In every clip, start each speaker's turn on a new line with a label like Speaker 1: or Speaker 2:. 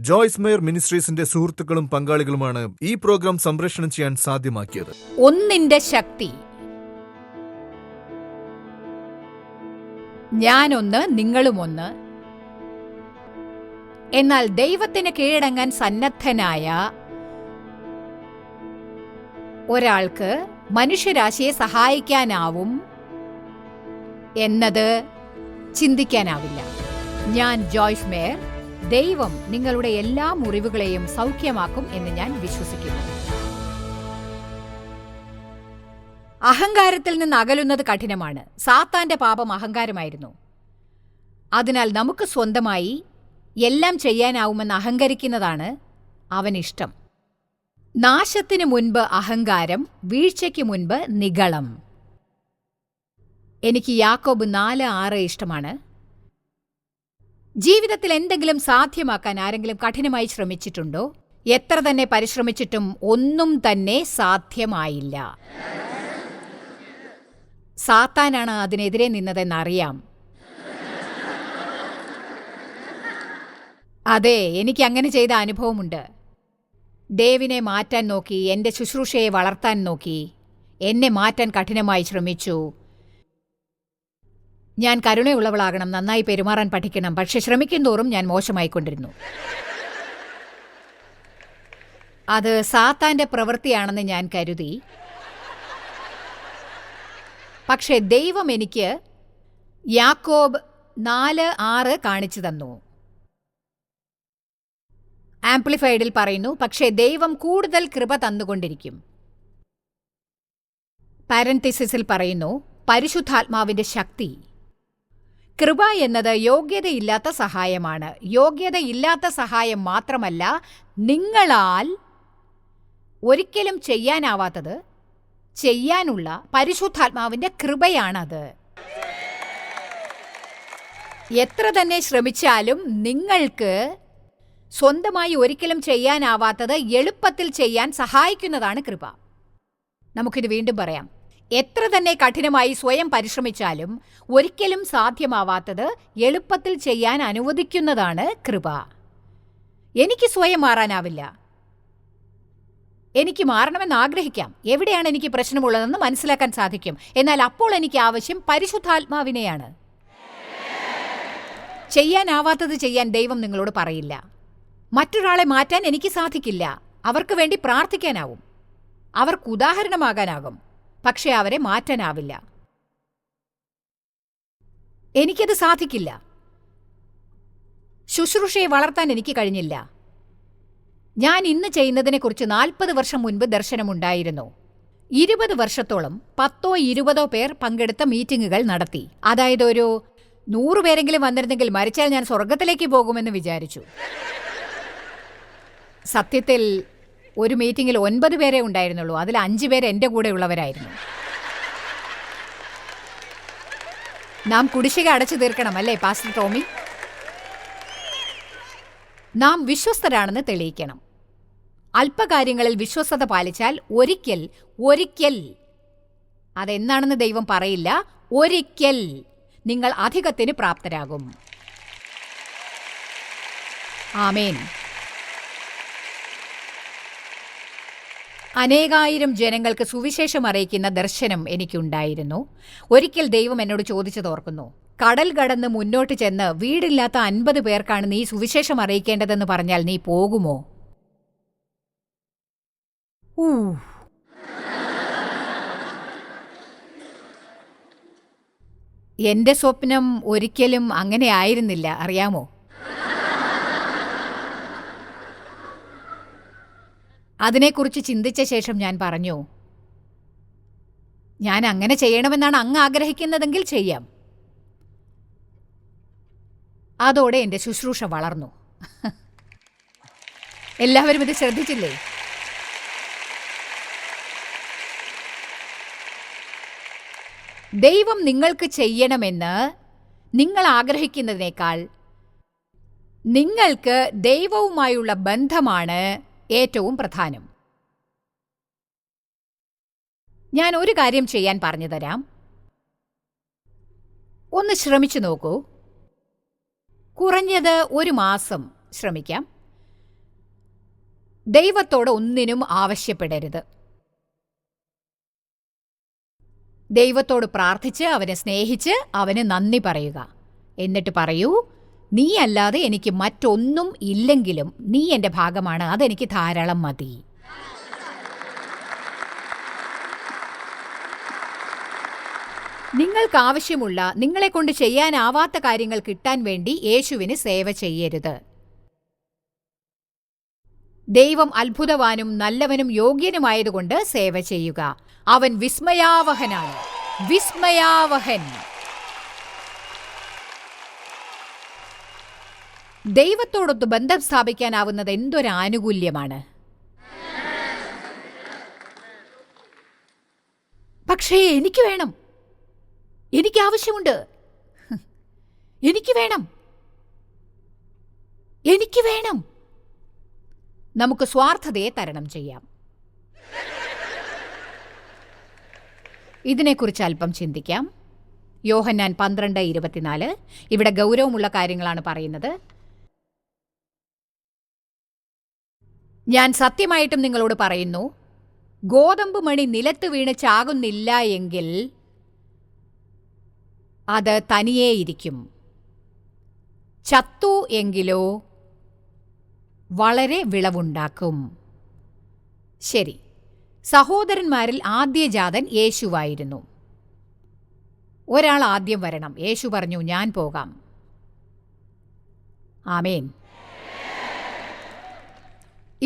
Speaker 1: Joyce mayor മിനിസ്ട്രീസിന്റെ സുഹൃത്തുക്കളും പങ്കാളികളുമാണ് ഈ പ്രോഗ്രാം സംപ്രേഷണം ചെയ്യാൻ സാധ്യമാക്കിയത്.
Speaker 2: ഒന്നിന്റെ ശക്തി. ഞാനൊന്ന് നിങ്ങളുമൊന്ന്. എന്നാൽ ദൈവത്തിന് കീഴടങ്ങാൻ സന്നദ്ധനായ ഒരാൾക്ക് മനുഷ്യരാശിയെ സഹായിക്കാനാവും എന്നത് ചിന്തിക്കാനാവില്ല. ഞാൻ ജോയ്സ് മേയർ ദൈവം നിങ്ങളുടെ എല്ലാ മുറിവുകളെയും സൗഖ്യമാക്കും എന്ന് ഞാൻ വിശ്വസിക്കുന്നു. അഹങ്കാരത്തിൽ നിന്ന് അകലുന്നത് കഠിനമാണ്. സാത്താന്റെ പാപം അഹങ്കാരമായിരുന്നു. അതിനാൽ നമുക്ക് സ്വന്തമായി എല്ലാം ചെയ്യാനാവുമെന്ന് അഹങ്കരിക്കുന്നതാണ് അവനിഷ്ടം. നാശത്തിന് മുൻപ് അഹങ്കാരം വീഴ്ചയ്ക്ക് മുൻപ് നിഗളം എനിക്ക് യാക്കോബ് നാല് ആറ് ഇഷ്ടമാണ്. ജീവിതത്തിൽ എന്തെങ്കിലും സാധ്യമാക്കാൻ ആരെങ്കിലും കഠിനമായി ശ്രമിച്ചിട്ടുണ്ടോ? എത്ര തന്നെ പരിശ്രമിച്ചിട്ടും ഒന്നും തന്നെ സാധ്യമായില്ല. സാത്താനാണ് അതിനെതിരെ നിന്നതെന്നറിയാം. അതെ എനിക്ക് അങ്ങനെ ചെയ്ത അനുഭവമുണ്ട്. ദേവിനെ മാറ്റാൻ നോക്കി എന്റെ ശുശ്രൂഷയെ വളർത്താൻ നോക്കി എന്നെ മാറ്റാൻ കഠിനമായി ശ്രമിച്ചു. ഞാൻ കരുണയുള്ളവളാകണം നന്നായി പെരുമാറാൻ പഠിക്കണം പക്ഷെ ശ്രമിക്കുന്തോറും ഞാൻ മോശമായിക്കൊണ്ടിരുന്നു. അത് സാത്താന്റെ പ്രവൃത്തിയാണെന്ന് ഞാൻ കരുതി. പക്ഷേ ദൈവം എനിക്ക് യാക്കോബ് നാല് ആറ് കാണിച്ചു തന്നു. ആംപ്ലിഫൈഡിൽ പറയുന്നു പക്ഷേ ദൈവം കൂടുതൽ കൃപ തന്നുകൊണ്ടിരിക്കും. പാരന്തിസിസിൽ പറയുന്നു പരിശുദ്ധാത്മാവിന്റെ ശക്തി കൃപ എന്നത് യോഗ്യതയില്ലാത്ത സഹായമാണ്. യോഗ്യതയില്ലാത്ത സഹായം മാത്രമല്ല നിങ്ങളാൽ ഒരിക്കലും ചെയ്യാനാവാത്തത് ചെയ്യാനുള്ള പരിശുദ്ധാത്മാവിന്റെ കൃപയാണത്. എത്ര തന്നെ ശ്രമിച്ചാലും നിങ്ങൾക്ക് സ്വന്തമായി ഒരിക്കലും ചെയ്യാനാവാത്തത് എളുപ്പത്തിൽ ചെയ്യാൻ സഹായിക്കുന്നതാണ് കൃപ. നമുക്കിത് വീണ്ടും പറയാം. എത്ര തന്നെ കഠിനമായി സ്വയം പരിശ്രമിച്ചാലും ഒരിക്കലും സാധ്യമാവാത്തത് എളുപ്പത്തിൽ ചെയ്യാൻ അനുവദിക്കുന്നതാണ് കൃപ. എനിക്ക് സ്വയം മാറാനാവില്ല. എനിക്ക് മാറണമെന്ന് ആഗ്രഹിക്കാം. എവിടെയാണ് എനിക്ക് പ്രശ്നമുള്ളതെന്ന് മനസ്സിലാക്കാൻ സാധിക്കും. എന്നാൽ അപ്പോൾ എനിക്ക് ആവശ്യം പരിശുദ്ധാത്മാവിനെയാണ്. ചെയ്യാനാവാത്തത് ചെയ്യാൻ ദൈവം നിങ്ങളോട് പറയില്ല. മറ്റൊരാളെ മാറ്റാൻ എനിക്ക് സാധിക്കില്ല. അവർക്ക് വേണ്ടി പ്രാർത്ഥിക്കാനാവും. അവർക്ക് ഉദാഹരണമാകാനാകും. പക്ഷെ അവരെ മാറ്റാനാവില്ല. എനിക്കത് സാധിക്കില്ല. ശുശ്രൂഷയെ വളർത്താൻ എനിക്ക് കഴിഞ്ഞില്ല. ഞാൻ ഇന്ന് ചെയ്യുന്നതിനെക്കുറിച്ച് നാൽപ്പത് വർഷം മുൻപ് ദർശനമുണ്ടായിരുന്നു. ഇരുപത് വർഷത്തോളം പത്തോ ഇരുപതോ പേർ പങ്കെടുത്ത മീറ്റിംഗുകൾ നടത്തി. അതായത് ഒരു നൂറുപേരെങ്കിലും വന്നിരുന്നെങ്കിൽ മരിച്ചാൽ ഞാൻ സ്വർഗത്തിലേക്ക് പോകുമെന്ന് വിചാരിച്ചു. സത്യത്തിൽ ഒരു മീറ്റിംഗിൽ ഒൻപത് പേരെ ഉണ്ടായിരുന്നുള്ളൂ. അതിൽ അഞ്ച് പേര് എന്റെ കൂടെ ഉള്ളവരായിരുന്നു. നാം കുടിശ്ശിക അടച്ചു തീർക്കണം അല്ലേ പാസ്റ്റർ ടോമി നാം വിശ്വസ്തരാണെന്ന് തെളിയിക്കണം. അല്പകാര്യങ്ങളിൽ വിശ്വസ്തത പാലിച്ചാൽ ഒരിക്കൽ ഒരിക്കൽ അതെന്താണെന്ന് ദൈവം പറയില്ല ഒരിക്കൽ നിങ്ങൾ അധികത്തിന് പ്രാപ്തരാകും. ആമേൻ. അനേകായിരം ജനങ്ങൾക്ക് സുവിശേഷം അറിയിക്കുന്ന ദർശനം എനിക്കുണ്ടായിരുന്നു. ഒരിക്കൽ ദൈവം എന്നോട് ചോദിച്ചതോർക്കുന്നു കടൽ കടന്ന് മുന്നോട്ട് ചെന്ന് വീടില്ലാത്ത അൻപത് പേർക്കാണ് നീ സുവിശേഷം അറിയിക്കേണ്ടതെന്ന് പറഞ്ഞാൽ നീ പോകുമോ? എന്റെ സ്വപ്നം ഒരിക്കലും അങ്ങനെ ആയിരുന്നില്ല അറിയാമോ? അതിനെക്കുറിച്ച് ചിന്തിച്ച ശേഷം ഞാൻ പറഞ്ഞു ഞാൻ അങ്ങനെ ചെയ്യണമെന്നാണ് അങ്ങ് ആഗ്രഹിക്കുന്നതെങ്കിൽ ചെയ്യാം. അതോടെ എന്റെ ശുശ്രൂഷ വളർന്നു. എല്ലാവരും ഇത് ശ്രദ്ധിച്ചില്ലേ? ദൈവം നിങ്ങൾക്ക് ചെയ്യണമെന്ന് നിങ്ങൾ ആഗ്രഹിക്കുന്നതിനേക്കാൾ നിങ്ങൾക്ക് ദൈവവുമായുള്ള ബന്ധമാണ് ഏറ്റവും പ്രധാനം. ഞാൻ ഒരു കാര്യം ചെയ്യാൻ പറഞ്ഞു തരാം. ഒന്ന് ശ്രമിച്ചു നോക്കൂ. കുറഞ്ഞത് ഒരു മാസം ശ്രമിക്കാം. ദൈവത്തോട് ഒന്നിനും ആവശ്യപ്പെടരുത്. ദൈവത്തോട് പ്രാർത്ഥിച്ച് അവനെ സ്നേഹിച്ച് അവന് നന്ദി പറയുക. എന്നിട്ട് പറയൂ നീ അല്ലാതെ എനിക്ക് മറ്റൊന്നും ഇല്ലെങ്കിലും നീ എന്റെ ഭാഗമാണ്. അതെനിക്ക് ധാരാളം മതി. നിങ്ങൾക്ക് ആവശ്യമുള്ള നിങ്ങളെ കൊണ്ട് ചെയ്യാനാവാത്ത കാര്യങ്ങൾ കിട്ടാൻ വേണ്ടി യേശുവിന് സേവ ചെയ്യരുത്. ദൈവം അത്ഭുതവാനും നല്ലവനും യോഗ്യനുമായതുകൊണ്ട് സേവ ചെയ്യുക. അവൻ വിസ്മയാവഹനാണ്. വിസ്മയാവഹൻ. ദൈവത്തോടൊത്ത് ബന്ധം സ്ഥാപിക്കാനാവുന്നത് എന്തൊരു ആനുകൂല്യമാണ് പക്ഷേ എനിക്ക് വേണം. എനിക്ക് ആവശ്യമുണ്ട്. എനിക്ക് വേണം. എനിക്ക് വേണം. നമുക്ക് സ്വാർത്ഥതയെ തരണം ചെയ്യാം. ഇതിനെക്കുറിച്ച് അല്പം ചിന്തിക്കാം. യോഹന്നാൻ പന്ത്രണ്ട് ഇരുപത്തിനാല്. ഇവിടെ ഗൗരവമുള്ള കാര്യങ്ങളാണ് പറയുന്നത്. ഞാൻ സത്യമായിട്ടും നിങ്ങളോട് പറയുന്നു ഗോതമ്പ് മണി നിലത്ത് വീണ് ചാകുന്നില്ല എങ്കിൽ അത് തനിയേയിരിക്കും ചത്തു എങ്കിലോ വളരെ വിളവുണ്ടാക്കും. ശരി സഹോദരന്മാരിൽ ആദ്യജാതൻ യേശുവായിരുന്നു. ഒരാൾ ആദ്യം വരണം. യേശു പറഞ്ഞു ഞാൻ പോകാം. ആമേൻ.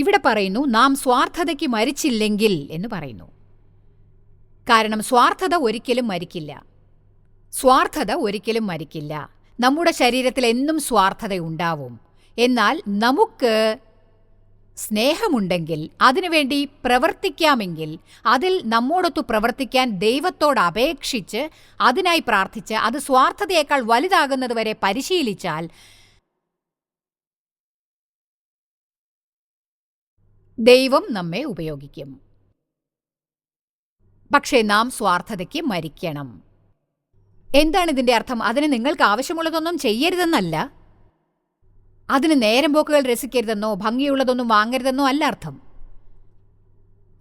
Speaker 2: ഇവിടെ പറയുന്നു നാം സ്വാർത്ഥതയ്ക്ക് മരിച്ചില്ലെങ്കിൽ എന്ന് പറയുന്നു. കാരണം സ്വാർത്ഥത ഒരിക്കലും മരിക്കില്ല. സ്വാർത്ഥത ഒരിക്കലും മരിക്കില്ല. നമ്മുടെ ശരീരത്തിൽ എന്നും സ്വാർത്ഥത ഉണ്ടാവും എന്നാൽ നമുക്ക് സ്നേഹമുണ്ടെങ്കിൽ അതിനുവേണ്ടി പ്രവർത്തിക്കാമെങ്കിൽ അതിൽ നമ്മോടൊത്തു പ്രവർത്തിക്കാൻ ദൈവത്തോട് അപേക്ഷിച്ച് അതിനായി പ്രാർത്ഥിച്ച് അത് സ്വാർത്ഥതയേക്കാൾ വലുതാകുന്നതുവരെ പരിശീലിച്ചാൽ ദൈവം നമ്മെ ഉപയോഗിക്കും. പക്ഷേ നാം സ്വാർത്ഥതയ്ക്ക് മരിക്കണം. എന്താണ് ഇതിന്റെ അർത്ഥം? അതിന് നിങ്ങൾക്ക് ആവശ്യമുള്ളതൊന്നും ചെയ്യരുതെന്നല്ല. അതിന് നേരം പോക്കുകൾ രസിക്കരുതെന്നോ ഭംഗിയുള്ളതൊന്നും വാങ്ങരുതെന്നോ അല്ല അർത്ഥം.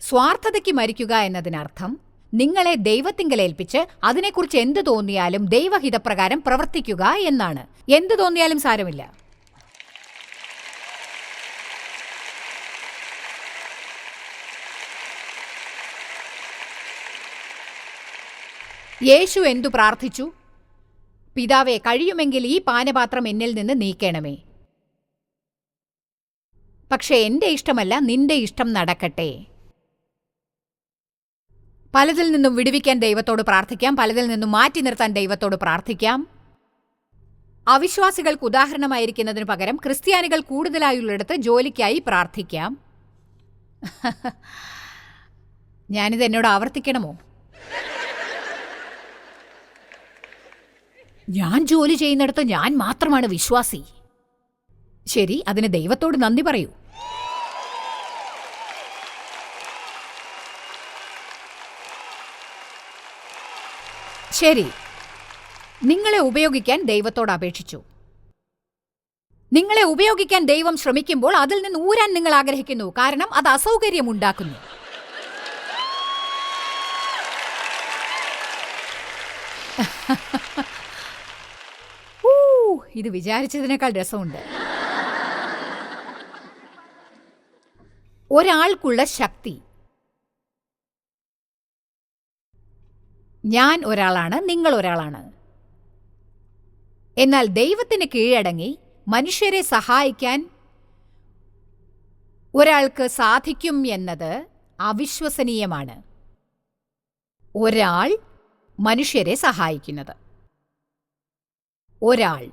Speaker 2: സ്വാർത്ഥതയ്ക്ക് മരിക്കുക എന്നതിനർത്ഥം നിങ്ങളെ ദൈവത്തിങ്കൽ ഏൽപ്പിച്ച് അതിനെക്കുറിച്ച് എന്ത് തോന്നിയാലും ദൈവഹിതപ്രകാരം പ്രവർത്തിക്കുക എന്നാണ്. എന്ത് തോന്നിയാലും സാരമില്ല. യേശു എന്തു പ്രാർത്ഥിച്ചു? പിതാവെ കഴിയുമെങ്കിൽ ഈ പാനപാത്രം എന്നിൽ നിന്ന് നീക്കണമേ. പക്ഷേ എന്റെ ഇഷ്ടമല്ല നിന്റെ ഇഷ്ടം നടക്കട്ടെ. പലതിൽ നിന്നും വിടുവിക്കാൻ ദൈവത്തോട് പ്രാർത്ഥിക്കാം പലതിൽ നിന്നും മാറ്റി നിർത്താൻ ദൈവത്തോട് പ്രാർത്ഥിക്കാം. അവിശ്വാസികൾക്ക് ഉദാഹരണമായിരിക്കുന്നതിനു പകരം ക്രിസ്ത്യാനികൾ കൂടുതലായുള്ളിടത്ത് ജോലിക്കായി പ്രാർത്ഥിക്കാം. ഞാനിത് എന്നോട് ആവർത്തിക്കണമോ? ഞാൻ ജോലി ചെയ്യുന്നിടത്ത് ഞാൻ മാത്രമാണ് വിശ്വാസി. ശരി അതിന് ദൈവത്തോട് നന്ദി പറയൂ. ശരി നിങ്ങളെ ഉപയോഗിക്കാൻ ദൈവത്തോട് അപേക്ഷിച്ചു. നിങ്ങളെ ഉപയോഗിക്കാൻ ദൈവം ശ്രമിക്കുമ്പോൾ അതിൽ നിന്ന് ഊരാൻ നിങ്ങൾ ആഗ്രഹിക്കുന്നു കാരണം അത് അസൗകര്യമുണ്ടാക്കുന്നു. ഇത് വിചാരിച്ചതിനേക്കാൾ രസമുണ്ട്. ഒരാൾക്കുള്ള ശക്തി. ഞാൻ ഒരാളാണ് നിങ്ങൾ ഒരാളാണ്. എന്നാൽ ദൈവത്തിന് കീഴടങ്ങി മനുഷ്യരെ സഹായിക്കാൻ ഒരാൾക്ക് സാധിക്കും എന്നത് അവിശ്വസനീയമാണ്. ഒരാൾ മനുഷ്യരെ സഹായിക്കുന്നത്. ഒരാൾ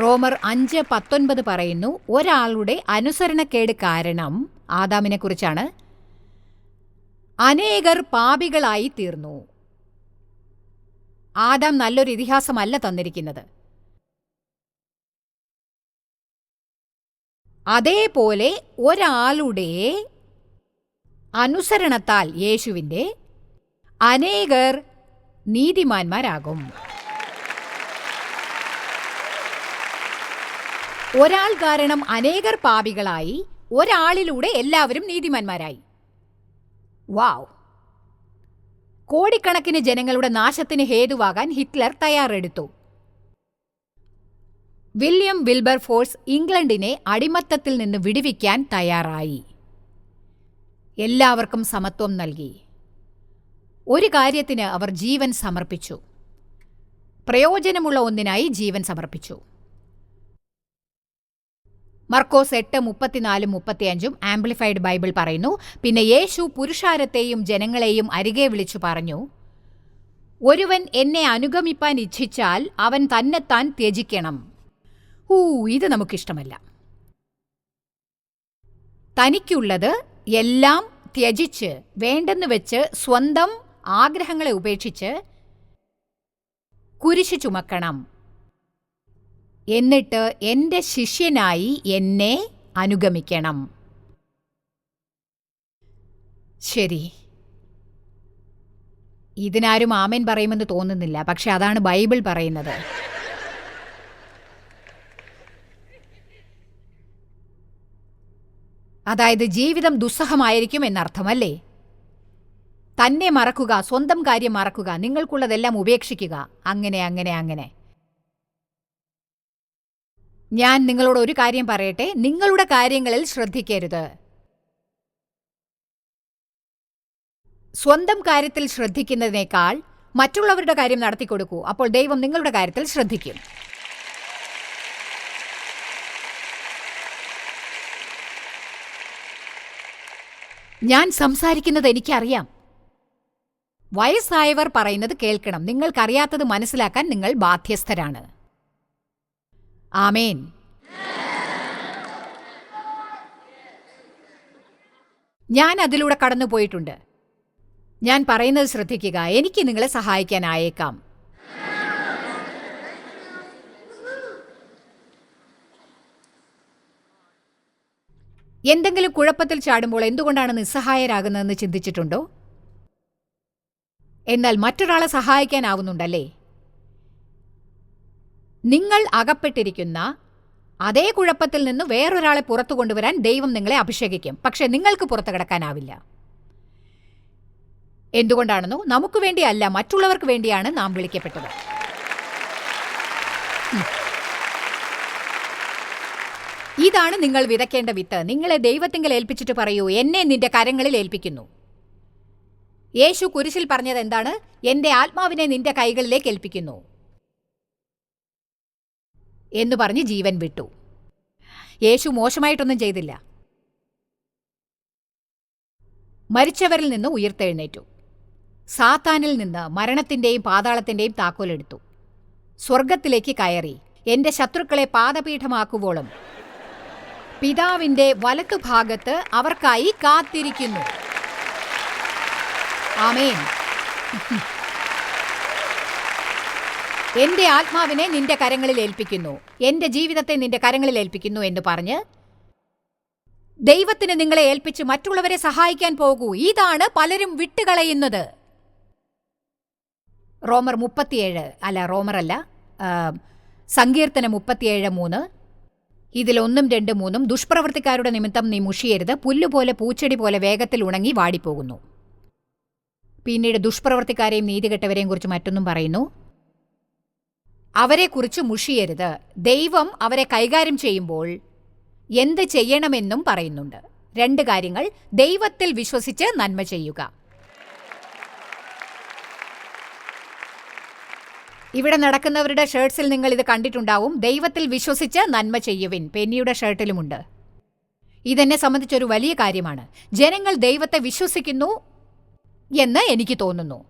Speaker 2: റോമർ അഞ്ച് പത്തൊൻപത് പറയുന്നു ഒരാളുടെ അനുസരണക്കേട് കാരണം ആദാമിനെക്കുറിച്ചാണ് അനേകർ പാപികളായി തീർന്നു. ആദാം നല്ലൊരു ഇതിഹാസമല്ല തന്നിരിക്കുന്നത്. അതേപോലെ ഒരാളുടെ അനുസരണത്താൽ യേശുവിന്റെ അനേകർ നീതിമാന്മാരാകും. ഒരാൾ കാരണം അനേകർ പാപികളായി ഒരാളിലൂടെ എല്ലാവരും നീതിമാന്മാരായി. വാവ്. കോടിക്കണക്കിന് ജനങ്ങളുടെ നാശത്തിന് ഹേതുവാകാൻ ഹിറ്റ്ലർ തയ്യാറെടുത്തു. വില്യം വിൽബർ ഫോഴ്സ് ഇംഗ്ലണ്ടിനെ അടിമത്തത്തിൽ നിന്ന് വിടുവിക്കാൻ തയ്യാറായി. എല്ലാവർക്കും സമത്വം നൽകി. ഒരു കാര്യത്തിന് അവർ ജീവൻ സമർപ്പിച്ചു. പ്രയോജനമുള്ള ഒന്നിനായി ജീവൻ സമർപ്പിച്ചു. മർക്കോസ് എട്ട് മുപ്പത്തിനാലും മുപ്പത്തിയഞ്ചും ആംപ്ലിഫൈഡ് ബൈബിൾ പറയുന്നു. പിന്നെ യേശു പുരുഷാരത്തെയും ജനങ്ങളെയും അരികെ വിളിച്ചു പറഞ്ഞു ഒരുവൻ എന്നെ അനുഗമിപ്പാൻ ഇച്ഛിച്ചാൽ അവൻ തന്നെത്താൻ ത്യജിക്കണം. ഊ ഇത് നമുക്കിഷ്ടമല്ല. തനിക്കുള്ളത് എല്ലാം ത്യജിച്ച് വേണ്ടെന്ന് വെച്ച് സ്വന്തം ആഗ്രഹങ്ങളെ ഉപേക്ഷിച്ച് കുരിശു ചുമക്കണം. എന്നിട്ട് എന്റെ ശിഷ്യനായി എന്നെ അനുഗമിക്കണം. ശരി. ഇതിനാരും ആമേൻ പറയുമെന്ന് തോന്നുന്നില്ല. പക്ഷെ അതാണ് ബൈബിൾ പറയുന്നത്. അതായത് ജീവിതം ദുസ്സഹമായിരിക്കും എന്നർത്ഥമല്ലേ? തന്നെ മറക്കുക സ്വന്തം കാര്യം മറക്കുക നിങ്ങൾക്കുള്ളതെല്ലാം ഉപേക്ഷിക്കുക. അങ്ങനെ അങ്ങനെ അങ്ങനെ. ഞാൻ നിങ്ങളോട് ഒരു കാര്യം പറയട്ടെ? നിങ്ങളുടെ കാര്യങ്ങളിൽ ശ്രദ്ധിക്കരുത്. സ്വന്തം കാര്യത്തിൽ ശ്രദ്ധിക്കുന്നതിനേക്കാൾ മറ്റുള്ളവരുടെ കാര്യം നടത്തിക്കൊടുക്കൂ അപ്പോൾ ദൈവം നിങ്ങളുടെ കാര്യത്തിൽ ശ്രദ്ധിക്കും. ഞാൻ സംസാരിക്കുന്നത് എനിക്കറിയാം. വയസ്സായവർ പറയുന്നത് കേൾക്കണം. നിങ്ങൾക്കറിയാത്തത് മനസ്സിലാക്കാൻ നിങ്ങൾ ബാധ്യസ്ഥരാണ്. ആമേൻ. ഞാൻ അതിലൂടെ കടന്നുപോയിട്ടുണ്ട് ഞാൻ പറയുന്നത് ശ്രദ്ധിക്കുക. എനിക്ക് നിങ്ങളെ സഹായിക്കാനായേക്കാം എന്തെങ്കിലും കുഴപ്പത്തിൽ ചാടുമ്പോൾ എന്തുകൊണ്ടാണ് നിസ്സഹായരാകുന്നതെന്ന് ചിന്തിച്ചിട്ടുണ്ടോ? എന്നാൽ മറ്റൊരാളെ സഹായിക്കാനാവുന്നുണ്ടല്ലേ? നിങ്ങൾ അകപ്പെട്ടിരിക്കുന്ന അതേ കുഴപ്പത്തിൽ നിന്ന് വേറൊരാളെ പുറത്തു കൊണ്ടുവരാൻ ദൈവം നിങ്ങളെ അഭിഷേകിക്കും. പക്ഷെ നിങ്ങൾക്ക് പുറത്തു കിടക്കാനാവില്ല. എന്തുകൊണ്ടാണെന്നോ? നമുക്ക് വേണ്ടിയല്ല മറ്റുള്ളവർക്ക് വേണ്ടിയാണ് നാം വിളിക്കപ്പെട്ടത്. ഇതാണ് നിങ്ങൾ വിതയ്ക്കേണ്ട വിത്ത്. നിങ്ങളെ ദൈവത്തിങ്കൽ ഏൽപ്പിച്ചിട്ട് പറയൂ എന്നെ നിന്റെ കരങ്ങളിൽ ഏൽപ്പിക്കുന്നു. യേശു കുരിശിൽ പറഞ്ഞത് എന്താണ് എന്റെ ആത്മാവിനെ നിന്റെ കൈകളിലേക്ക് ഏൽപ്പിക്കുന്നു. എന്ന് പറഞ്ഞ് ജീവൻ വിട്ടു. യേശു മോശമായിട്ടൊന്നും ചെയ്തില്ല. മരിച്ചവരിൽ നിന്ന് ഉയർത്തെഴുന്നേറ്റു. സാത്താനിൽ നിന്ന് മരണത്തിന്റെയും പാതാളത്തിന്റെയും താക്കോലെടുത്തു. സ്വർഗത്തിലേക്ക് കയറി എന്റെ ശത്രുക്കളെ പാദപീഠമാക്കുവോളം പിതാവിന്റെ വലത്തുഭാഗത്ത് അവർക്കായി കാത്തിരിക്കുന്നു. ആമേൻ. എന്റെ ആത്മാവിനെ നിന്റെ കരങ്ങളിൽ ഏൽപ്പിക്കുന്നു. എന്റെ ജീവിതത്തെ നിന്റെ കരങ്ങളിൽ ഏൽപ്പിക്കുന്നു എന്ന് പറഞ്ഞ് ദൈവത്തിന് നിങ്ങളെ ഏൽപ്പിച്ച് മറ്റുള്ളവരെ സഹായിക്കാൻ പോകൂ. ഇതാണ് പലരും വിട്ടുകളയുന്നത്. റോമർ മുപ്പത്തിയേഴ് അല്ല റോമർ അല്ല സങ്കീർത്തനം മുപ്പത്തിയേഴ് മൂന്ന്. ഇതിലൊന്നും രണ്ടും മൂന്നും ദുഷ്പ്രവർത്തിക്കാരുടെ നിമിത്തം നീ മുഷിയരുത്. പുല്ലുപോലെ പൂച്ചെടി പോലെ വേഗത്തിൽ ഉണങ്ങി വാടിപ്പോകുന്നു. പിന്നീട് ദുഷ്പ്രവർത്തിക്കാരെയും നീതികെട്ടവരെയും കുറിച്ച് മറ്റൊന്നും പറയുന്നു. അവരെക്കുറിച്ച് മുഷിയരുത്. ദൈവം അവരെ കൈകാര്യം ചെയ്യുമ്പോൾ എന്ത് ചെയ്യണമെന്നും പറയുന്നുണ്ട്. രണ്ട് കാര്യങ്ങൾ ദൈവത്തിൽ വിശ്വസിച്ച് നന്മ ചെയ്യുക. ഇവിടെ നടക്കുന്നവരുടെ ഷർട്ട്സിൽ നിങ്ങൾ ഇത് കണ്ടിട്ടുണ്ടാവും. ദൈവത്തിൽ വിശ്വസിച്ച് നന്മ ചെയ്യുവിൻ. പെന്നിയുടെ ഷർട്ടിലുമുണ്ട്. ഇതെന്നെ സംബന്ധിച്ചൊരു വലിയ കാര്യമാണ്. ജനങ്ങൾ ദൈവത്തെ വിശ്വസിക്കുന്നു എന്ന് എനിക്ക് തോന്നുന്നു.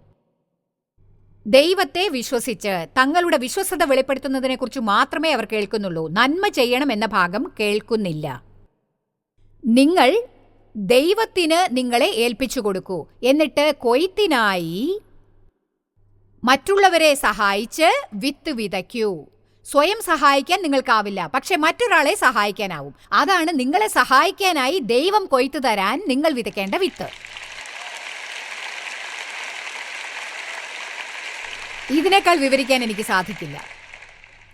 Speaker 2: ദൈവത്തെ വിശ്വസിച്ച് തങ്ങളുടെ വിശ്വസത വെളിപ്പെടുത്തുന്നതിനെക്കുറിച്ച് മാത്രമേ അവർ കേൾക്കുന്നുള്ളൂ. നന്മ ചെയ്യണം എന്ന ഭാഗം കേൾക്കുന്നില്ല. നിങ്ങൾ ദൈവത്തിന് നിങ്ങളെ ഏൽപ്പിച്ചു കൊടുക്കൂ. എന്നിട്ട് കൊയ്ത്തിനായി മറ്റുള്ളവരെ സഹായിച്ച് വിത്ത് വിതയ്ക്കൂ. സ്വയം സഹായിക്കാൻ നിങ്ങൾക്കാവില്ല. പക്ഷെ മറ്റൊരാളെ സഹായിക്കാനാവും. അതാണ് നിങ്ങളെ സഹായിക്കാനായി ദൈവം കൊയ്ത്തു തരാൻ നിങ്ങൾ വിതയ്ക്കേണ്ട വിത്ത്. ഇതിനേക്കാൾ വിവരിക്കാൻ എനിക്ക് സാധിക്കില്ല.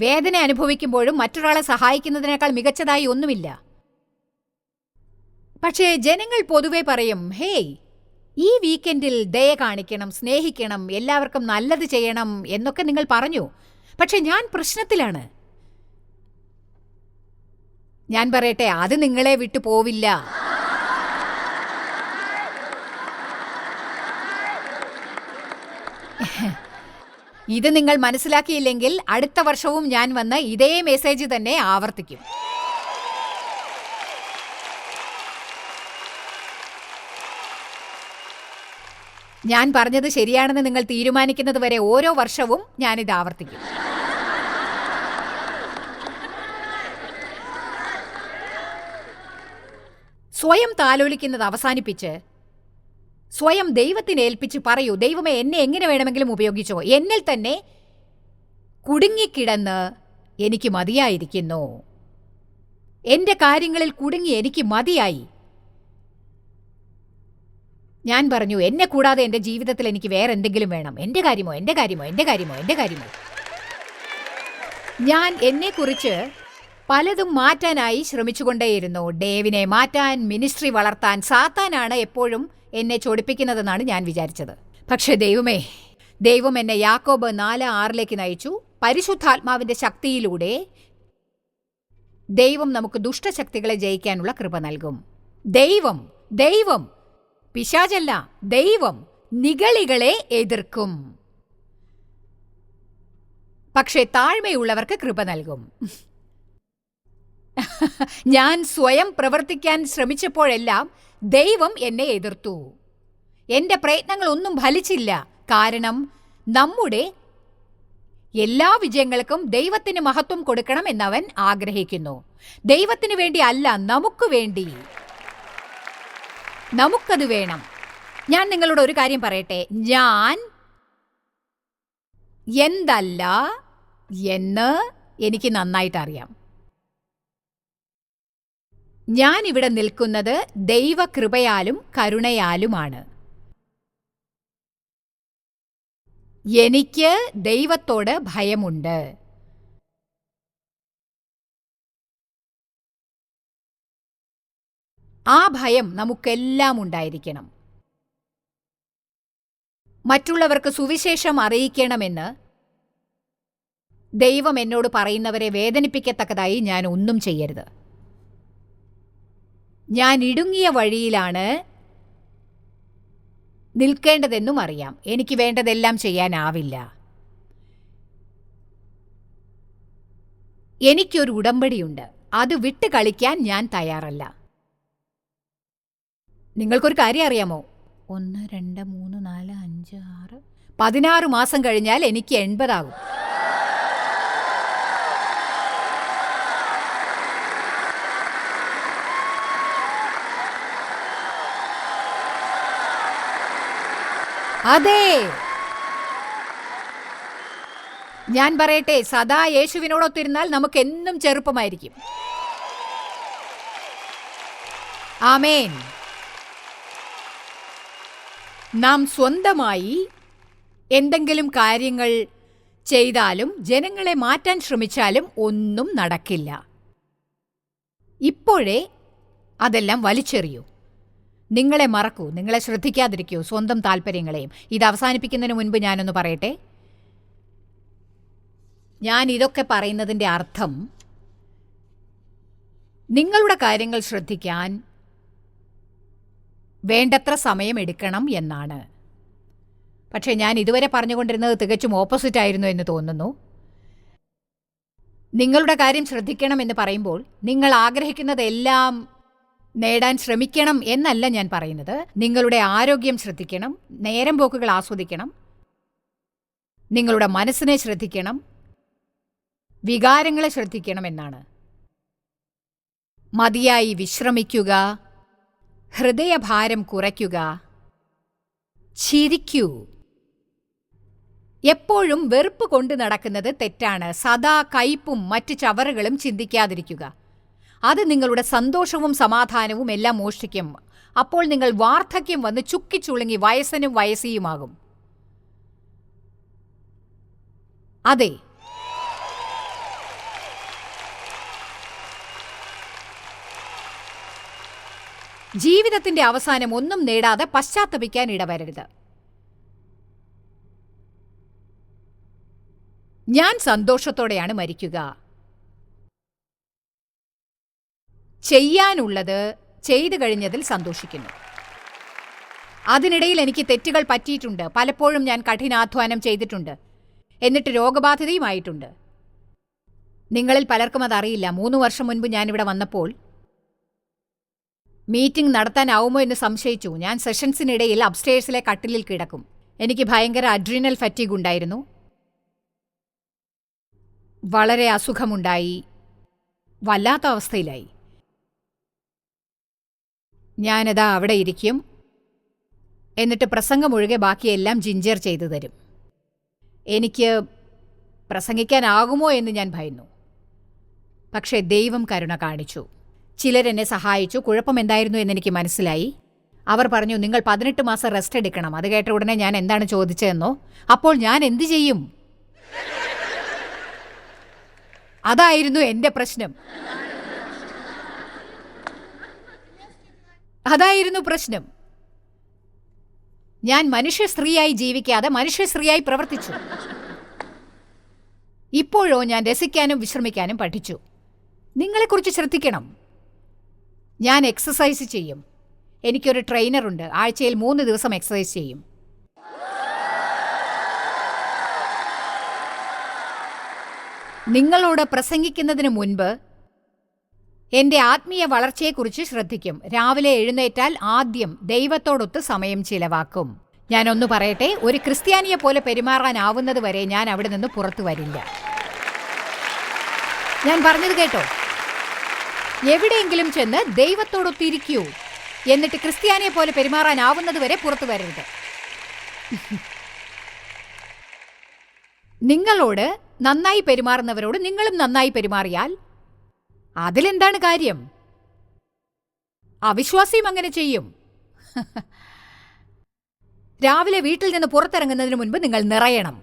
Speaker 2: വേദന അനുഭവിക്കുമ്പോഴും മറ്റൊരാളെ സഹായിക്കുന്നതിനേക്കാൾ മികച്ചതായി ഒന്നുമില്ല. പക്ഷേ ജനങ്ങൾ പൊതുവെ പറയും ഹേയ് ഈ വീക്കെൻഡിൽ ദയ കാണിക്കണം സ്നേഹിക്കണം എല്ലാവർക്കും നല്ലത് ചെയ്യണം എന്നൊക്കെ നിങ്ങൾ പറഞ്ഞു. പക്ഷെ ഞാൻ പ്രശ്നത്തിലാണ്. ഞാൻ പറയട്ടെ അത് നിങ്ങളെ വിട്ടു പോവില്ല. ഇത് നിങ്ങൾ മനസ്സിലാക്കിയില്ലെങ്കിൽ അടുത്ത വർഷവും ഞാൻ വന്ന് ഇതേ മെസ്സേജ് തന്നെ ആവർത്തിക്കും. ഞാൻ പറഞ്ഞത് ശരിയാണെന്ന് നിങ്ങൾ തീരുമാനിക്കുന്നത് വരെ ഓരോ വർഷവും ഞാനിത് ആവർത്തിക്കും. സ്വയം താലോലിക്കുന്നത് അവസാനിപ്പിച്ച് സ്വയം ദൈവത്തിന് ഏൽപ്പിച്ച് പറയൂ. ദൈവമേ എന്നെ എങ്ങനെ വേണമെങ്കിലും ഉപയോഗിച്ചോ? എന്നിൽ തന്നെ കുടുങ്ങിക്കിടന്ന് എനിക്ക് മതിയായിരിക്കുന്നു. എന്റെ കാര്യങ്ങളിൽ കുടുങ്ങി എനിക്ക് മതിയായി. ഞാൻ പറഞ്ഞു എന്നെ കൂടാതെ എന്റെ ജീവിതത്തിൽ എനിക്ക് വേറെ എന്തെങ്കിലും വേണം. എന്റെ കാര്യമോ? എന്റെ കാര്യമോ? എന്റെ കാര്യമോ? എന്റെ കാര്യമോ? ഞാൻ എന്നെക്കുറിച്ച് പലതും മാറ്റാനായി ശ്രമിച്ചുകൊണ്ടേയിരുന്നു. ഡേവിനെ മാറ്റാൻ മിനിസ്ട്രി വളർത്താൻ സാത്താനാണ് എപ്പോഴും എന്നെ ചൊടിപ്പിക്കുന്നതെന്നാണ് ഞാൻ വിചാരിച്ചത്. പക്ഷേ ദൈവമേ ദൈവം എന്നെ യാക്കോബ് നാല് ആറിലേക്ക് നയിച്ചു. പരിശുദ്ധാത്മാവിന്റെ ശക്തിയിലൂടെ ദൈവം നമുക്ക് ദുഷ്ടശക്തികളെ ജയിക്കാനുള്ള കൃപ നൽകും. ദൈവം ദൈവം പിശാചല്ല ദൈവം നിഗളികളെ എതിർക്കും. പക്ഷേ താഴ്മയുള്ളവർക്ക് കൃപ നൽകും. ഞാൻ സ്വയം പ്രവർത്തിക്കാൻ ശ്രമിച്ചപ്പോഴെല്ലാം ദൈവം എന്നെ എതിർത്തു. എന്റെ പ്രയത്നങ്ങളൊന്നും ഫലിച്ചില്ല. കാരണം നമ്മുടെ എല്ലാ വിജയങ്ങൾക്കും ദൈവത്തിന് മഹത്വം കൊടുക്കണം എന്നവൻ ആഗ്രഹിക്കുന്നു. ദൈവത്തിന് വേണ്ടി അല്ല നമുക്ക് വേണ്ടി. നമുക്കത് വേണം. ഞാൻ നിങ്ങളോട് ഒരു കാര്യം പറയട്ടെ. ഞാൻ എന്തല്ല എന്ന് എനിക്ക് നന്നായിട്ട് അറിയാം ഞാൻ ഇവിടെ നിൽക്കുന്നത് ദൈവകൃപയാലും കരുണയാലുമാണ്. എനിക്ക് ദൈവത്തോട് ഭയമുണ്ട്. ആ ഭയം നമുക്കെല്ലാം ഉണ്ടായിരിക്കണം. മറ്റുള്ളവർക്ക് സുവിശേഷം അറിയിക്കണമെന്ന് ദൈവം എന്നോട് പറയുന്നവരെ വേദനിപ്പിക്കത്തക്കതായി ഞാൻ ഒന്നും ചെയ്യരുത്. ഞാൻ ഇടുങ്ങിയ വഴിയിലാണ് നിൽക്കേണ്ടതെന്നും അറിയാം. എനിക്ക് വേണ്ടതെല്ലാം ചെയ്യാനാവില്ല. എനിക്കൊരു ഉടമ്പടിയുണ്ട്. അത് വിട്ട് കളിക്കാൻ ഞാൻ തയ്യാറല്ല. നിങ്ങൾക്കൊരു കാര്യം അറിയാമോ? ഒന്ന് രണ്ട് മൂന്ന് നാല് അഞ്ച് ആറ്. പതിനാറ് മാസം കഴിഞ്ഞാൽ എനിക്ക് എൺപതാകും. അതെ. ഞാൻ പറയട്ടെ സദാ യേശുവിനോടൊത്തിരുന്നാൽ നമുക്ക് എന്നും ചെറുപ്പമായിരിക്കും. ആമേൻ. നാം സ്വന്തമായി എന്തെങ്കിലും കാര്യങ്ങൾ ചെയ്താലും ജനങ്ങളെ മാറ്റാൻ ശ്രമിച്ചാലും ഒന്നും നടക്കില്ല. ഇപ്പോഴേ അതെല്ലാം വലിച്ചെറിയൂ. നിങ്ങളെ മറക്കൂ. നിങ്ങളെ ശ്രദ്ധിക്കാതിരിക്കൂ. സ്വന്തം താല്പര്യങ്ങളെയും. ഇത് അവസാനിപ്പിക്കുന്നതിന് മുൻപ് ഞാനൊന്ന് പറയട്ടെ? ഞാൻ ഇതൊക്കെ പറയുന്നതിന്റെ അർത്ഥം നിങ്ങളുടെ കാര്യങ്ങൾ ശ്രദ്ധിക്കാൻ വേണ്ടത്ര സമയം എടുക്കണം എന്നാണ്. പക്ഷേ ഞാൻ ഇതുവരെ പറഞ്ഞുകൊണ്ടിരുന്നത് തികച്ചും ഓപ്പോസിറ്റ് ആയിരുന്നു എന്ന് തോന്നുന്നു. നിങ്ങളുടെ കാര്യം ശ്രദ്ധിക്കണം എന്ന് പറയുമ്പോൾ നിങ്ങൾ ആഗ്രഹിക്കുന്നതെല്ലാം നേടാൻ ശ്രമിക്കണം എന്നല്ല ഞാൻ പറയുന്നത്. നിങ്ങളുടെ ആരോഗ്യം ശ്രദ്ധിക്കണം നേരം പോക്കുകൾ ആസ്വദിക്കണം നിങ്ങളുടെ മനസ്സിനെ ശ്രദ്ധിക്കണം വികാരങ്ങളെ ശ്രദ്ധിക്കണം എന്നാണ്. മതിയായി വിശ്രമിക്കുക ഹൃദയഭാരം കുറയ്ക്കുക ചിരിക്കൂ. എപ്പോഴും വെറുപ്പ് കൊണ്ട് നടക്കുന്നത് തെറ്റാണ്. സദാ കയ്പും മറ്റ് ചവറുകളും ചിന്തിക്കാതിരിക്കുക. അത് നിങ്ങളുടെ സന്തോഷവും സമാധാനവും എല്ലാം മോഷ്ടിക്കും. അപ്പോൾ നിങ്ങൾ വാർദ്ധക്യം വന്ന് ചുക്കിച്ചുളുങ്ങി വയസ്സനും വയസ്സിയുമാകും. അതെ. ജീവിതത്തിന്റെ അവസാനം ഒന്നും നേടാതെ പശ്ചാത്തപിക്കാൻ ഇടവരരുത്. ഞാൻ സന്തോഷത്തോടെയാണ് മരിക്കുക. ചെയ്യാനുള്ളത് ചെയ്തു കഴിഞ്ഞതിൽ സന്തോഷിക്കുന്നു. അതിനിടയിൽ എനിക്ക് തെറ്റുകൾ പറ്റിയിട്ടുണ്ട്. പലപ്പോഴും ഞാൻ കഠിനാധ്വാനം ചെയ്തിട്ടുണ്ട്. എന്നിട്ട് രോഗബാധിതയുമായിട്ടുണ്ട്. നിങ്ങളിൽ പലർക്കും അതറിയില്ല. മൂന്ന് വർഷം മുൻപ് ഞാനിവിടെ വന്നപ്പോൾ മീറ്റിംഗ് നടത്താനാവുമോ എന്ന് സംശയിച്ചു. ഞാൻ സെഷൻസിനിടയിൽ അപ്സ്റ്റേഴ്സിലെ കട്ടിലിൽ കിടക്കും. എനിക്ക് ഭയങ്കര അഡ്രീനൽ ഫറ്റീഗ് ഉണ്ടായിരുന്നു. വളരെ അസുഖമുണ്ടായി. വല്ലാത്ത അവസ്ഥയിലായി. ഞാനതാ അവിടെ ഇരിക്കും. എന്നിട്ട് പ്രസംഗം ഒഴികെ ബാക്കിയെല്ലാം ജിഞ്ചർ ചെയ്തു തരും. എനിക്ക് പ്രസംഗിക്കാനാകുമോ എന്ന് ഞാൻ ഭയന്നു. പക്ഷേ ദൈവം കരുണ കാണിച്ചു. ചിലരെന്നെ സഹായിച്ചു. കുഴപ്പം എന്തായിരുന്നു എന്നെനിക്ക് മനസ്സിലായി. അവർ പറഞ്ഞു നിങ്ങൾ പതിനെട്ട് മാസം റെസ്റ്റ് എടുക്കണം. അത് കേട്ട ഉടനെ ഞാൻ എന്താണ് ചോദിച്ചതെന്നോ? അപ്പോൾ ഞാൻ എന്ത് ചെയ്യും? അതായിരുന്നു എന്റെ പ്രശ്നം. അതായിരുന്നു പ്രശ്നം. ഞാൻ മനുഷ്യ സ്ത്രീയായി ജീവിക്കാതെ മനുഷ്യ സ്ത്രീയായി പ്രവർത്തിച്ചു. ഇപ്പോഴോ ഞാൻ രസിക്കാനും വിശ്രമിക്കാനും പഠിച്ചു. നിങ്ങളെക്കുറിച്ച് ശ്രദ്ധിക്കണം. ഞാൻ എക്സസൈസ് ചെയ്യും. എനിക്കൊരു ട്രെയിനറുണ്ട്. ആഴ്ചയിൽ മൂന്ന് ദിവസം എക്സസൈസ് ചെയ്യും. നിങ്ങളോട് പ്രസംഗിക്കുന്നതിന് മുൻപ് എന്റെ ആത്മീയ വളർച്ചയെക്കുറിച്ച് ശ്രദ്ധിക്കും. രാവിലെ എഴുന്നേറ്റാൽ ആദ്യം ദൈവത്തോടൊത്ത് സമയം ചിലവാക്കും. ഞാനൊന്നു പറയട്ടെ ഒരു ക്രിസ്ത്യാനിയെ പോലെ പെരുമാറാനാവുന്നത് വരെ ഞാൻ അവിടെ നിന്ന് പുറത്തു വരില്ല. ഞാൻ പറഞ്ഞത് കേട്ടോ. എവിടെയെങ്കിലും ചെന്ന് ദൈവത്തോടൊത്തിരിക്കൂ എന്നിട്ട് ക്രിസ്ത്യാനിയെ പോലെ പെരുമാറാനാവുന്നത് വരെ പുറത്തു വരരുത്. നിങ്ങളോട് നന്നായി പെരുമാറുന്നവരോട് നിങ്ങളും നന്നായി പെരുമാറിയാൽ അതിലെന്താണ് കാര്യം? അവിശ്വാസിയും അങ്ങനെ ചെയ്യും. രാവിലെ വീട്ടിൽ നിന്ന് പുറത്തിറങ്ങുന്നതിന് മുൻപ് നിങ്ങൾ നിറയണം.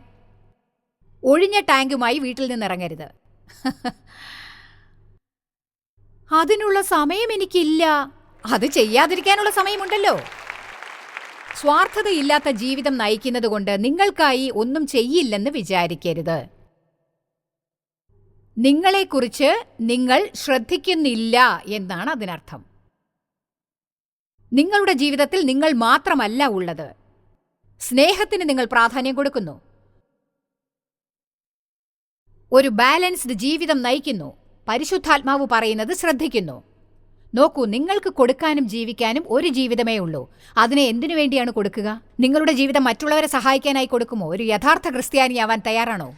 Speaker 2: ഒഴിഞ്ഞ ടാങ്കുമായി വീട്ടിൽ നിന്ന് ഇറങ്ങരുത്. അതിനുള്ള സമയം എനിക്കില്ല. അത് ചെയ്യാതിരിക്കാനുള്ള സമയമുണ്ടല്ലോ. സ്വാർത്ഥതയില്ലാത്ത ജീവിതം നയിക്കുന്നത് കൊണ്ട് നിങ്ങൾക്കായി ഒന്നും ചെയ്യില്ലെന്ന് വിചാരിക്കരുത്. നിങ്ങളെക്കുറിച്ച് നിങ്ങൾ ശ്രദ്ധിക്കുന്നില്ല എന്നാണ് അതിനർത്ഥം. നിങ്ങളുടെ ജീവിതത്തിൽ നിങ്ങൾ മാത്രമല്ല ഉള്ളത്. സ്നേഹത്തിന് നിങ്ങൾ പ്രാധാന്യം കൊടുക്കുന്നു. ഒരു ബാലൻസ്ഡ് ജീവിതം നയിക്കുന്നു. പരിശുദ്ധാത്മാവ് പറയുന്നത് ശ്രദ്ധിക്കുന്നു. നോക്കൂ നിങ്ങൾക്ക് കൊടുക്കാനും ജീവിക്കാനും ഒരു ജീവിതമേ ഉള്ളൂ. അതിനെ എന്തിനു വേണ്ടിയാണ് കൊടുക്കുക? നിങ്ങളുടെ ജീവിതം മറ്റുള്ളവരെ സഹായിക്കാനായി കൊടുക്കുമോ? ഒരു യഥാർത്ഥ ക്രിസ്ത്യാനിയാവാൻ തയ്യാറാണോ?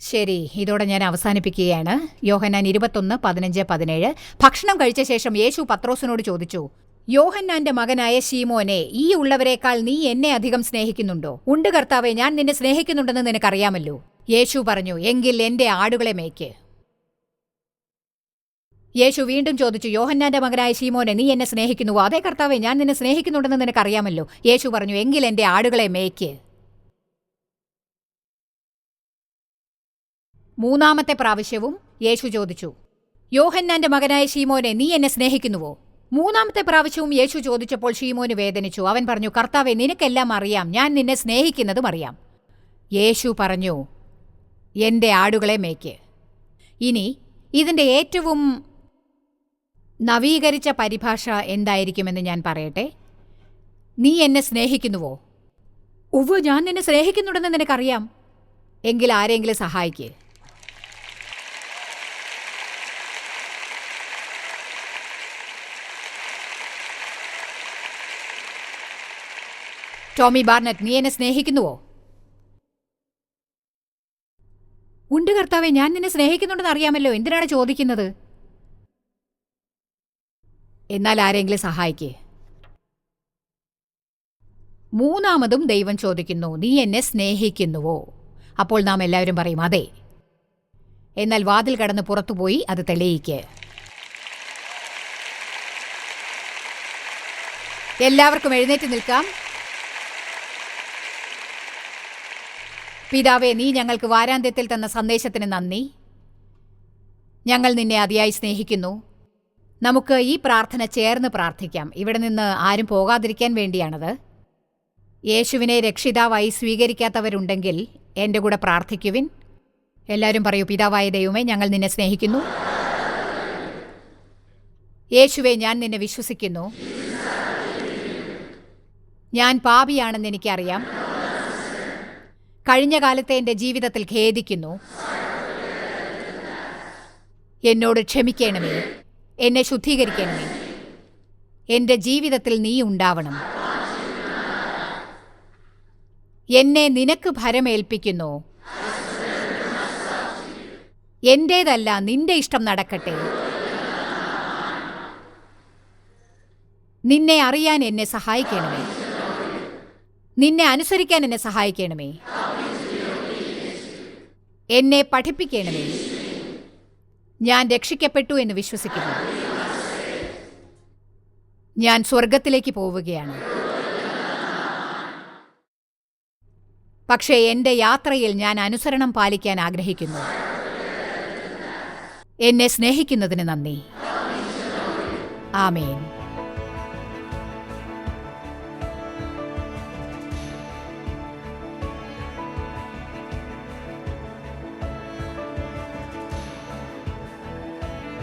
Speaker 2: ശരി ഇതോടെ ഞാൻ അവസാനിപ്പിക്കുകയാണ്. യോഹന്നാൻ ഇരുപത്തൊന്ന് പതിനഞ്ച് പതിനേഴ്. ഭക്ഷണം കഴിച്ച ശേഷം യേശു പത്രോസിനോട് ചോദിച്ചു യോഹന്നാന്റെ മകനായ ഷീമോനെ ഈ ഉള്ളവരെക്കാൾ നീ എന്നെ അധികം സ്നേഹിക്കുന്നുണ്ടോ? ഉണ്ട് കർത്താവെ ഞാൻ നിന്നെ സ്നേഹിക്കുന്നുണ്ടെന്ന് നിനക്കറിയാമല്ലോ. യേശു പറഞ്ഞു എങ്കിൽ എന്റെ ആടുകളെ മേയ്ക്ക്. യേശു വീണ്ടും ചോദിച്ചു യോഹന്നാന്റെ മകനായ ഷീമോനെ നീ എന്നെ സ്നേഹിക്കുന്നുവോ? അതേ കർത്താവെ ഞാൻ നിന്നെ സ്നേഹിക്കുന്നുണ്ടെന്ന് നിനക്കറിയാമല്ലോ. യേശു പറഞ്ഞു എങ്കിൽ എന്റെ ആടുകളെ മേയ്ക്ക്. മൂന്നാമത്തെ പ്രാവശ്യവും യേശു ചോദിച്ചു യോഹന്നാന്റെ മകനായ ഷീമോനെ നീ എന്നെ സ്നേഹിക്കുന്നുവോ? മൂന്നാമത്തെ പ്രാവശ്യവും യേശു ചോദിച്ചപ്പോൾ ഷീമോന് വേദനിച്ചു. അവൻ പറഞ്ഞു കർത്താവെ നിനക്കെല്ലാം അറിയാം. ഞാൻ നിന്നെ സ്നേഹിക്കുന്നതും അറിയാം. യേശു പറഞ്ഞു എന്റെ ആടുകളെ മേയ്ക്ക്. ഇനി ഇതിന്റെ ഏറ്റവും നവീകരിച്ച പരിഭാഷ എന്തായിരിക്കുമെന്ന് ഞാൻ പറയട്ടെ? നീ എന്നെ സ്നേഹിക്കുന്നുവോ? ഉവ്വ് ഞാൻ നിന്നെ സ്നേഹിക്കുന്നുണ്ടെന്ന് നിനക്കറിയാം. എങ്കിൽ ആരെങ്കിലും സഹായിക്ക്. ടോമി ബാർനറ്റ് നീ എന്നെ സ്നേഹിക്കുന്നുവോ? ഉണ്ട് കർത്താവെ ഞാൻ നിന്നെ സ്നേഹിക്കുന്നുണ്ടെന്ന് അറിയാമല്ലോ. എന്തിനാണ് ചോദിക്കുന്നത്? എന്നാൽ ആരെങ്കിലും സഹായിക്കേ. മൂന്നാമതും ദൈവം ചോദിക്കുന്നു നീ എന്നെ സ്നേഹിക്കുന്നുവോ? അപ്പോൾ നാം എല്ലാവരും പറയും അതെ. എന്നാൽ വാതിൽ കടന്ന് പുറത്തുപോയി അത് തെളിയിക്ക്. എല്ലാവർക്കും എഴുന്നേറ്റ് നിൽക്കാം. പിതാവേ നീ ഞങ്ങൾക്ക് വാരാന്ത്യത്തിൽ തന്ന സന്ദേശത്തിന് നന്ദി. ഞങ്ങൾ നിന്നെ അതിയായി സ്നേഹിക്കുന്നു. നമുക്ക് ഈ പ്രാർത്ഥന ചേർന്ന് പ്രാർത്ഥിക്കാം. ഇവിടെ നിന്ന് ആരും പോകാതിരിക്കാൻ വേണ്ടിയാണത്. യേശുവിനെ രക്ഷിതാവായി സ്വീകരിക്കാത്തവരുണ്ടെങ്കിൽ എന്റെ കൂടെ പ്രാർത്ഥിക്കുവിൻ. എല്ലാവരും പറയൂ പിതാവായ ദൈവമേ ഞങ്ങൾ നിന്നെ സ്നേഹിക്കുന്നു. യേശുവെ ഞാൻ നിന്നെ വിശ്വസിക്കുന്നു. ഞാൻ പാപിയാണെന്ന് എനിക്കറിയാം. കഴിഞ്ഞ കാലത്തെ എന്റെ ജീവിതത്തിൽ ഖേദിക്കുന്നു. എന്നോട് ക്ഷമിക്കണമേ. എന്നെ ശുദ്ധീകരിക്കണമേ. എന്റെ ജീവിതത്തിൽ നീ ഉണ്ടാവണം. എന്നെ നിനക്ക് ഭരമേൽപ്പിക്കുന്നു. എന്റേതല്ല നിന്റെ ഇഷ്ടം നടക്കട്ടെ. നിന്നെ അറിയാൻ എന്നെ സഹായിക്കണമേ. നിന്നെ അനുസരിക്കാൻ എന്നെ സഹായിക്കണമേ. എന്നെ പഠിപ്പിക്കണമേ. ഞാൻ രക്ഷിക്കപ്പെട്ടു എന്ന് വിശ്വസിക്കുന്നു. ഞാൻ സ്വർഗത്തിലേക്ക് പോവുകയാണ്. പക്ഷേ എന്റെ യാത്രയിൽ ഞാൻ അനുസരണം പാലിക്കാൻ ആഗ്രഹിക്കുന്നു. എന്നെ സ്നേഹിക്കുന്നതിന് നന്ദി. ആമേൻ.